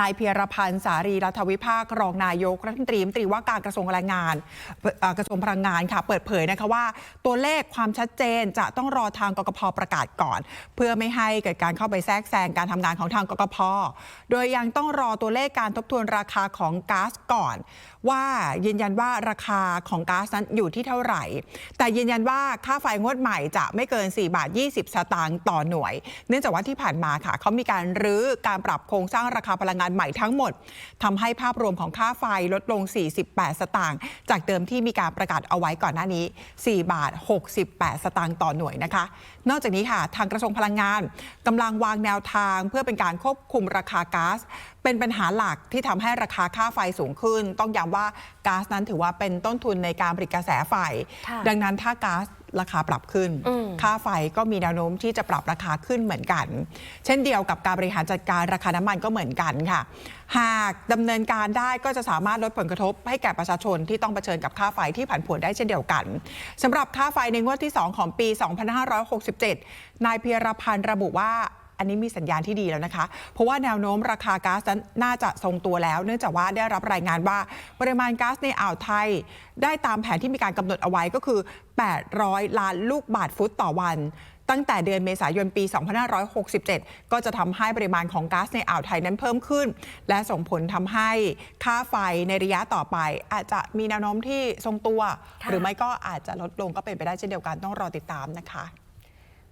นายเพียรพันธ์สารีรัฐวิภาครองนายกรัฐมนตรีมตรีว่าการกระทรวงแรงงานกระทรวงพลังงานค่ะ เปิดเผยนะคะว่า ตัวเลขความชัดเจนจะต้องรอทางกกพประกาศก่อน เพื่อไม่ให้เกิดการเข้าไปแทรกแซงการทำงานของทางกกพโดยยังต้องรอตัวเลขการทบทวนราคาของก๊าซก่อน ว่ายืนยันว่าราคาของก๊าซนั้นอยู่ที่เท่าไหร่ แต่ยืนยันว่าค่าไฟงวดใหม่จะไม่เกิน 4 บาท 20 สตางค์ต่อหน่วย เนื่องจากว่าที่ผ่านมาค่ะเขามีการรื้อการปรับโครงสร้างราคาพลังงานใหม่ทั้งหมดทำให้ภาพรวมของค่าไฟลดลง 48 สตางค์จากเดิมที่มีการประกาศเอาไว้ก่อนหน้านี้ 4 บาท 68 สตางค์ต่อหน่วยนะคะ นอกจากนี้ค่ะทางกระทรวงพลังงานกำลังวางแนวทางเพื่อเป็นการควบคุมราคาก๊าซเป็นปัญหาหลักที่ทำให้ราคาค่าไฟสูงขึ้น ต้องย้ำว่าก๊าซนั้นถือว่าเป็นต้นทุนในการผลิตกระแสไฟค่ะดังนั้นถ้าก๊าซ ราคาปรับขึ้นอืมค่าไฟก็มีแนวโน้มที่จะปรับราคาขึ้นเหมือนกัน เช่นเดียวกับการบริหารจัดการราคาน้ำมันก็เหมือนกันค่ะ หากดำเนินการได้ก็จะสามารถลดผลกระทบ ให้แก่ประชาชนที่ต้องเผชิญกับค่าไฟที่ผันผวนได้เช่นเดียวกันสำหรับค่าไฟในงวดที่ 2 ของปี 2567 นายเพียรพันธ์ระบุว่า อันนี้มีสัญญาณที่ดีแล้วนะคะ เพราะว่าแนวโน้มราคาก๊าซนั้นน่าจะทรงตัวแล้ว เนื่องจากว่าได้รับรายงานว่าปริมาณก๊าซในอ่าวไทย ได้ตามแผนที่มีการกำหนดเอาไว้ก็คือ 800 ล้านลูกบาทฟุตต่อวันตั้งแต่เดือนเมษายนปี 2567 ก็จะทำให้ปริมาณของก๊าซในอ่าวไทยนั้นเพิ่มขึ้น และส่งผลทำให้ค่าไฟในระยะต่อไป อาจจะมีแนวโน้มที่ทรงตัวค่ะหรือไม่ก็อาจจะลดลงก็เป็นไปได้เช่นเดียวกันต้องรอติดตามนะคะ